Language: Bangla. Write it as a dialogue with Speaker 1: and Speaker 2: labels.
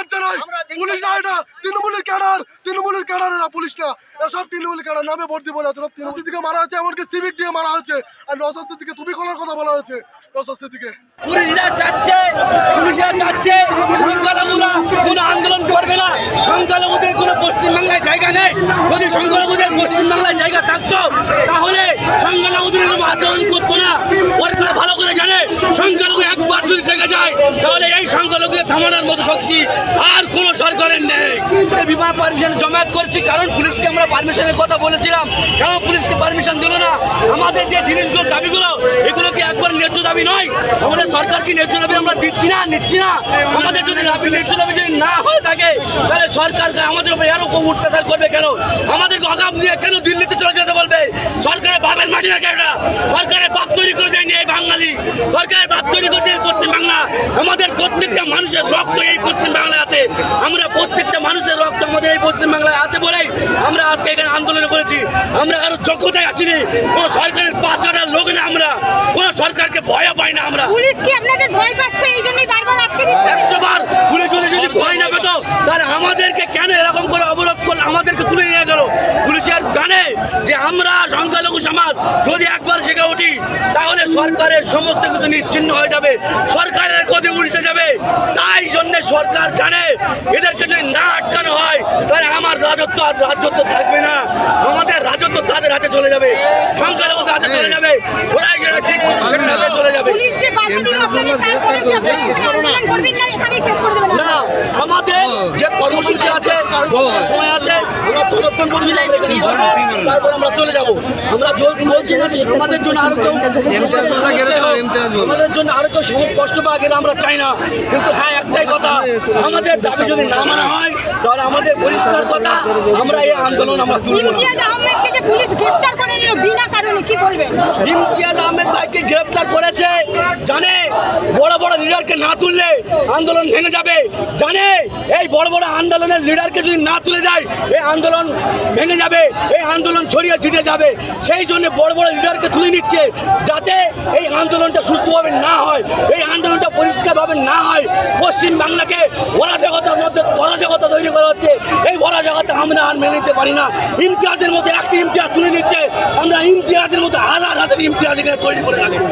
Speaker 1: ধিক্কার জানাই পুলিশ না এটা তৃণমূলের ক্যাডার তৃণমূলের ক্যাডার এরা পুলিশ না। এরা সব তৃণমূলের ক্যাডার নামে ভোট দিব না সব তৃণমূল দিকে মারা হয়েছে এমনকি সিভিক দিয়ে মারা হয়েছে। আর নশাস্তির দিকে তুমি খোলার কথা বলা হয়েছে নশাস্তির দিকে
Speaker 2: পুলিশরা চাচ্ছে পুলিশরা চাচ্ছে সংখ্যালঘুরা কোনো আন্দোলন করবে না। সংখ্যালঘুদের কোনো পশ্চিমবাংলায় জায়গা নেই। যদি সংখ্যালঘুদের পশ্চিমবাংলায় জায়গা থাকতো তাহলে সংখ্যালঘুদের এরকম আচরণ করতো না। ওরা ভালো করে জানে সংখ্যালঘু একবার যদি থেকে যায় তাহলে সংখ্যালঘুদের থামানোর মতো শক্তি আর কোনো সরকারের নেই। বিমান পারমিশন জমায়েত করছি, কারণ পুলিশকে আমরা পারমিশনের কথা বলেছিলাম। কেন পুলিশকে পারমিশন দিল না? আমাদের যে জিনিসগুলো, দাবিগুলো, এগুলো কি একবার ন্যায্য দাবি নয়? আমাদের সরকার কি ন্যায্য দাবি আমরা দিচ্ছি না, নিচ্ছি না? আমাদের যদি ন্যায্য দাবি যদি না হয়ে থাকে, তাহলে সরকার আমাদের উপরে এরকম অত্যাচার করবে কেন? আমাদেরকে অগাম নিয়ে কেন দিল্লিতে চলে যেতে বলবে? সরকারের বাপের মাটি না কেন সরকারের বাপ তৈরি করে দেয়নি এই বাঙালি। সরকারের বাপ তৈরি করেছে পশ্চিমবাংলা। আমাদের প্রত্যেকটা মানুষের রক্ত এই পশ্চিমবাংলায় আছে। আমরা প্রত্যেকটা মানুষের রক্ত আমাদের এই পশ্চিমবাংলায় আছে বলেই আমরা আজকে এখানে আন্দোলন করেছি। আমরা কারও যোগ্যতায় আসিনি কোনো সরকারের পাঁচাটার লোক না আমরা। কোনো সরকারকে ভয় পাই না আমরা।
Speaker 3: পুলিশ কি আপনাদের ভয় পাচ্ছে? এই জন্যই বারবার আটকে দিচ্ছে?
Speaker 2: একশো পুলিশ যদি যদি ভয় না পেত তাহলে আমাদেরকে কেন এরকম করে অবরোধ করল? আমাদেরকে তুলে নিয়ে গেল। যে আমরা সংখ্যালঘু সমাজ যদি একবার জেগে উঠি তাহলে সরকারের সমস্ত কিছু নিশ্চিন্ন হয়ে যাবে। সরকারের গতি উল্টে যাবে। তাই জন্য সরকার জানে এদেরকে যদি না আটকানো হয় তাহলে আমার রাজত্ব আর রাজত্ব থাকবে না। আমাদের রাজত্ব তাদের হাতে চলে যাবে। সংখ্যালঘুদের হাতে চলে যাবে। ওরাই যেটা ঠিক করছে সেটার হাতে চলে যাবে। আমাদের যে কর্মসূচি আছে সময় ততক্ষণ পর্যন্ত করব, তারপর আমরা চলে যাব। আমরা বলছি না যে আমাদের জন্য আরও কেউ আমাদের জন্য আরও কেউ কষ্ট পাক এটা আমরা চাই না। কিন্তু হ্যাঁ একটাই কথা আমাদের দাবি যদি না মানা হয় তাহলে আমাদের পরিষ্কার কথা আমরা এই আন্দোলন আমরা তুলব না
Speaker 3: ইমতিয়াজ আহমেদকে যে পুলিশ গ্রেফতার করে নিল বিনা কারণে কি বলবেন
Speaker 2: ইমতিয়াজ আহমেদ ভাইকে গ্রেপ্তার করেছে। জানে, বড় বড় লিডারকে না তুললে আন্দোলন ভেঙে যাবে। জানে, এই বড় বড় আন্দোলনের লিডারকে যদি না তুলে যায় এই আন্দোলন ভেঙে যাবে, এই আন্দোলন ছড়িয়ে ছিটে যাবে। সেই জন্য বড় বড় লিডারকে তুলে নিচ্ছে, যাতে এই আন্দোলনটা সুস্থভাবে না হয়, এই আন্দোলনটা পরিষ্কারভাবে না হয়। পশ্চিম বাংলাকে অরাজকতার মধ্যে অরাজকতা তৈরি করা হচ্ছে। এই অরাজকতা আমরা আর মেনে নিতে পারি না। ইমতিয়াজের মধ্যে একটি ইমতিয়াজ তুলে ইমতিয়াজের মতো হাজার হাজার ইমতিয়াজ এখানে তৈরি করে রাখব